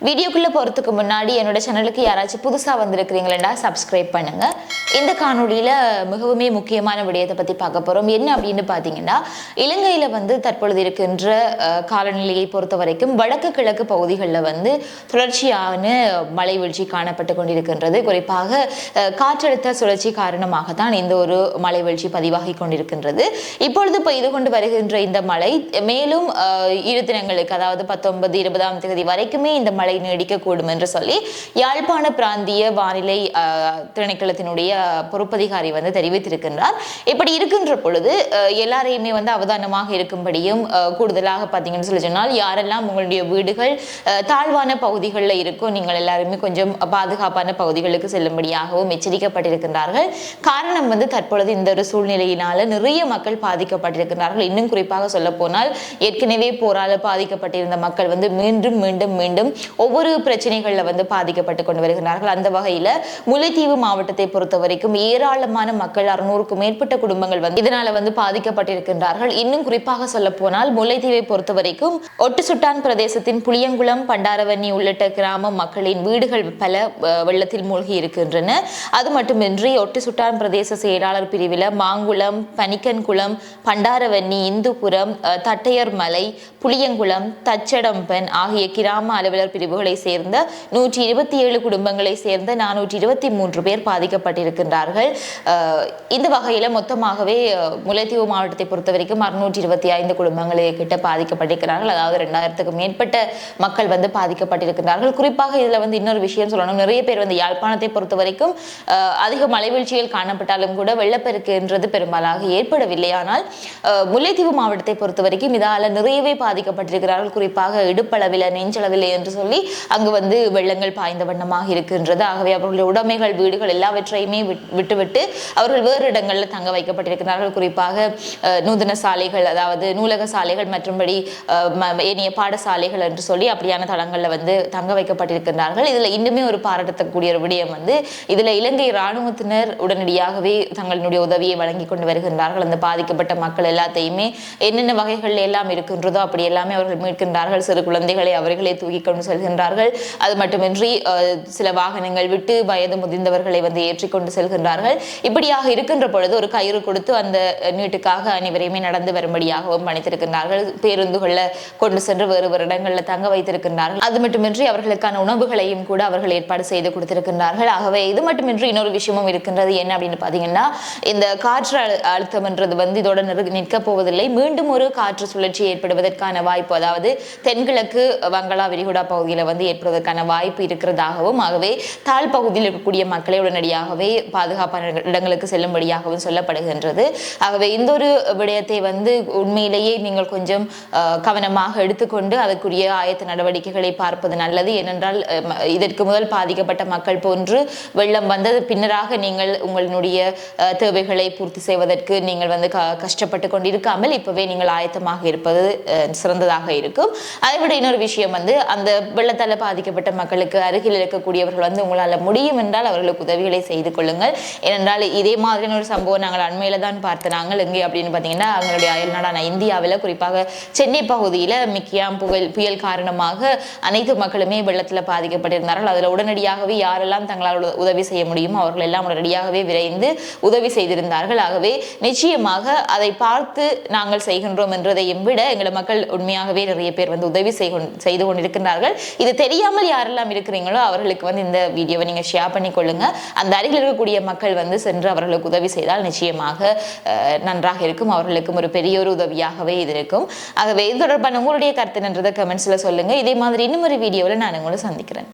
வீடியோக்குள்ளே போகிறதுக்கு முன்னாடி என்னோட சேனலுக்கு யாராச்சும் புதுசாக வந்திருக்கிறீங்களா சப்ஸ்கிரைப் பண்ணுங்க. இந்த காணொலியில் மிகவுமே முக்கியமான விடயத்தை பற்றி பார்க்க போகிறோம் என்ன அப்படின்னு பார்த்தீங்கன்னா இலங்கையில் வந்து தற்பொழுது இருக்கின்ற காலநிலையை பொறுத்த வரைக்கும் வடக்கு கிழக்கு பகுதிகளில் வந்து தொடர்ச்சியான மழை வீழ்ச்சி காணப்பட்டு கொண்டிருக்கின்றது. குறிப்பாக அஹ், காற்றழுத்த சுழற்சி காரணமாக தான் இந்த ஒரு மழை வீழ்ச்சி பதிவாகி கொண்டிருக்கின்றது. இப்பொழுது பெய்து கொண்டு வருகின்ற இந்த மழை மேலும் இரு தினங்களுக்கு அதாவது பத்தொன்பது இருபதாம் தேதி வரைக்குமே இந்த மழை நீடிக்கக்கூடும் என்று சொல்லி யாழ்ப்பாண பிராந்திய வானிலை திணைக்களத்தினுடைய பொறுப்பதிகாரி வந்து தெரிவித்திருக்கின்றார். இப்படி இருக்கின்ற பொழுது எல்லாரையுமே வந்து அவதானமாக இருக்கும்படியும் கூடுதலாக பார்த்தீங்கன்னு சொல்லி சொன்னால் யாரெல்லாம் உங்களுடைய வீடுகள் தாழ்வான பகுதிகளில் இருக்கோ நீங்கள் எல்லாருமே கொஞ்சம் பாதுகாப்பான பகுதிகளுக்கு செல்லும்படியாகவும் எச்சரிக்கப்பட்டிருக்கின்றார்கள். காரணம் வந்து தற்பொழுது இந்த ஒரு சூழ்நிலையினால நிறைய மக்கள் பாதிக்கப்பட்டிருக்கிறார்கள் இன்னும் குறிப்பாக சொல்ல போனால் ஏற்கனவே போரால பாதிக்கப்பட்டிருந்த மக்கள் வந்து மீண்டும் மீண்டும் மீண்டும் ஒவ்வொரு பிரச்சனைகளில் வந்து பாதிக்கப்பட்டு கொண்டு வருகிறார்கள். அந்த வகையில் முல்லைத்தீவு மாவட்டத்தை பொறுத்த வரைக்கும் ஏராளமான மக்கள் அறுநூறுக்கும் மேற்பட்ட குடும்பங்கள் வந்து இதனால வந்து பாதிக்கப்பட்டிருக்கின்றார்கள். இன்னும் குறிப்பாக சொல்ல போனால் முல்லைத்தீவை பொறுத்த வரைக்கும் ஒட்டுசுட்டான் பிரதேசத்தின் புளியங்குளம் பண்டாரவன்னி உள்ளிட்ட கிராம மக்களின் வீடுகள் பல வெள்ளத்தில் மூழ்கி இருக்கின்றன. அது மட்டுமின்றி ஒட்டுசுட்டான் பிரதேச செயலாளர் பிரிவில் மாங்குளம் பனிக்கன்குளம் பண்டாரவன்னி இந்துபுரம் அஹ், தட்டையர் மலை புளியங்குளம் தச்சடம்பன் ஆகிய கிராம அலுவலர் பிரிவுகளை சேர்ந்த நூற்றி இருபத்தி ஏழு குடும்பங்களை சேர்ந்த நானூற்றி இருபத்தி மூன்று பேர் பாதிக்கப்பட்டிருக்கின்றார்கள். இந்த வகையில் மொத்தமாகவே முல்லைத்தீவு மாவட்டத்தை பொறுத்த வரைக்கும் அறுநூற்றி இருபத்தி ஐந்து குடும்பங்களை கிட்ட பாதிக்கப்பட்டிருக்கிறார்கள். அதாவது ரெண்டாயிரத்துக்கு மேற்பட்ட மக்கள் வந்து பாதிக்கப்பட்டிருக்கிறார்கள் குறிப்பாக இதில் வந்து இன்னொரு விஷயம் சொல்லணும். நிறைய பேர் வந்து யாழ்ப்பாணத்தை பொறுத்த வரைக்கும் அதிக மலைவீழ்ச்சிகள் காணப்பட்டாலும் கூட வெள்ளப்பெருக்குன்றது பெரும்பாலாக ஏற்படவில்லை. ஆனால் முல்லைத்தீவு மாவட்டத்தை பொறுத்த வரைக்கும் இதால் நிறையவே பாதிக்கப்பட்டிருக்கிறார்கள். குறிப்பாக இடுப்பளவில் நெஞ்சளவில் என்று சொல்லி அங்கு வந்து வெள்ளங்கள் பாய்ந்த வண்ணமாக இருக்கின்றது. ஆகவே அவர்களுடைய உடைமைகள் வீடுகள் எல்லாவற்றையுமே விட்டுவிட்டு அவர்கள் வேறு இடங்களில் தங்க வைக்கப்பட்டிருக்கிறார்கள். குறிப்பாக நூதன சாலைகள் அதாவது நூலக சாலைகள் மற்றும்படி ஏனைய பாடசாலைகள் என்று சொல்லி அப்படியான தளங்களில் வந்து தங்க வைக்கப்பட்டிருக்கிறார்கள் இதில் இன்னுமே ஒரு பாராட்டத்தக்கூடிய ஒரு விடயம் வந்து இதில் இலங்கை இராணுவத்தினர் உடனடியாகவே தங்களுடைய உதவியை வழங்கி கொண்டு வருகின்றார்கள். அந்த பாதிக்கப்பட்ட மக்கள் எல்லாத்தையுமே என்னென்ன வகைகள் எல்லாம் இருக்கின்றதோ அப்படி எல்லாமே அவர்கள் மீட்கின்றார்கள். சிறு குழந்தைகளை அவர்களே தூக்கி கொண்டு செல்கின்றார்கள். அது மட்டுமின்றி சில வாகனங்கள் விட்டு வயது முதிர்ந்தவர்களை வந்து ஏற்றிக்கொண்டு செல்கின்றார்கள். இப்படியாக இருக்கின்ற பொழுது ஒரு கயிறு கொடுத்து அந்த நீட்டுக்காக அனைவரையுமே நடந்து வரும்படியாகவும் பணித்திருக்கின்றார்கள். பேருந்துகளில் கொண்டு சென்று வேறு வேறு இடங்களில் தங்க வைத்திருக்கின்றார்கள். அது மட்டுமின்றி அவர்களுக்கான உணவுகளையும் கூட அவர்கள் ஏற்பாடு செய்து கொடுத்திருக்கின்றார்கள். ஆகவே இது மட்டுமின்றி இன்னொரு விஷயமும் இருக்கின்றது. என்ன அப்படின்னு பார்த்தீங்கன்னா இந்த காற்று அழுத்தம்ன்றது வந்து இதோட நிறு- நிற்கப் போவதில்லை. மீண்டும் ஒரு காற்று சுழற்சி ஏற்படுவதற்கான வாய்ப்பு அதாவது தென்கிழக்கு வங்களா விரிகுடா பகுதியில் வந்து ஏற்படுவதற்கான வாய்ப்பு இருக்கிறதாகவும் ஆகவே தாழ் பகுதியில் இருக்கக்கூடிய மக்களை உடனடியாகவே பாதுகாப்பான இடங்களுக்கு செல்லும்படியாகவும் சொல்லப்படுகின்றது. ஆகவே இந்த ஒரு விடயத்தை வந்து உண்மையிலேயே நீங்கள் கொஞ்சம் கவனமாக எடுத்துக்கொண்டு அதற்குரிய ஆயத்த நடவடிக்கைகளை பார்ப்பது நல்லது. ஏனென்றால் இதற்கு முதல் பாதிக்கப்பட்ட மக்கள் போன்று வெள்ளம் வந்தது. பின்னராக நீங்கள் உங்களுடைய தேவைகளை பூர்த்தி செய்வதற்கு நீங்கள் வந்து கஷ்டப்பட்டு கொண்டிருக்காமல் இப்பவே நீங்கள் ஆயத்தமாக இருப்பது சிறந்ததாக இருக்கும். அதை விட இன்னொரு விஷயம் வந்து அந்த வெள்ளத்தால் பாதிக்கப்பட்ட மக்களுக்கு அருகில் இருக்கக்கூடியவர்கள் வந்து உங்களால் முடியும் என்றால் அவர்களுக்கு உதவிகளை செய்து கொள்ளுங்கள். ஏனென்றால் இதே மாதிரியான ஒரு சம்பவம் நாங்கள் அண்மையில் தான் பார்த்து நாங்கள். எங்கே அப்படின்னு பார்த்தீங்கன்னா அவங்களுடைய அயல்நாடான இந்தியாவில் குறிப்பாக சென்னை பகுதியில் மிக்கியாம் புயல் புயல் காரணமாக அனைத்து மக்களுமே வெள்ளத்தில் பாதிக்கப்பட்டிருந்தார்கள். அதில் உடனடியாகவே யாரெல்லாம் தங்களால் உதவி செய்ய முடியுமோ அவர்கள் எல்லாம் உடனடியாகவே விரைந்து உதவி செய்திருந்தார்கள். ஆகவே நிச்சயமாக அதை பார்த்து நாங்கள் செய்கின்றோம் என்றதையும் விட எங்களை மக்கள் உண்மையாகவே நிறைய பேர் வந்து உதவி செய்கொண்- செய்து கொண்டிருக்கிறார்கள் இது தெரியாமல் யாரெல்லாம் இருக்கிறீங்களோ அவர்களுக்கு வந்து இந்த வீடியோவை நீங்கள் ஷேர் பண்ணி கொள்ளுங்க அந்த அருகில் இருக்கக்கூடிய மக்கள் வந்து சென்று அவர்களுக்கு உதவி செய்தால் நிச்சயமாக நன்றாக இருக்கும். அவர்களுக்கும் ஒரு பெரிய ஒரு உதவியாகவே இது இருக்கும். ஆகவே இது தொடர்பான உங்களுடைய கருத்து என்றதை கமெண்ட்ஸில் சொல்லுங்க. இதே மாதிரி இன்னும் ஒரு வீடியோவில் நான் உங்களை சந்திக்கிறேன்.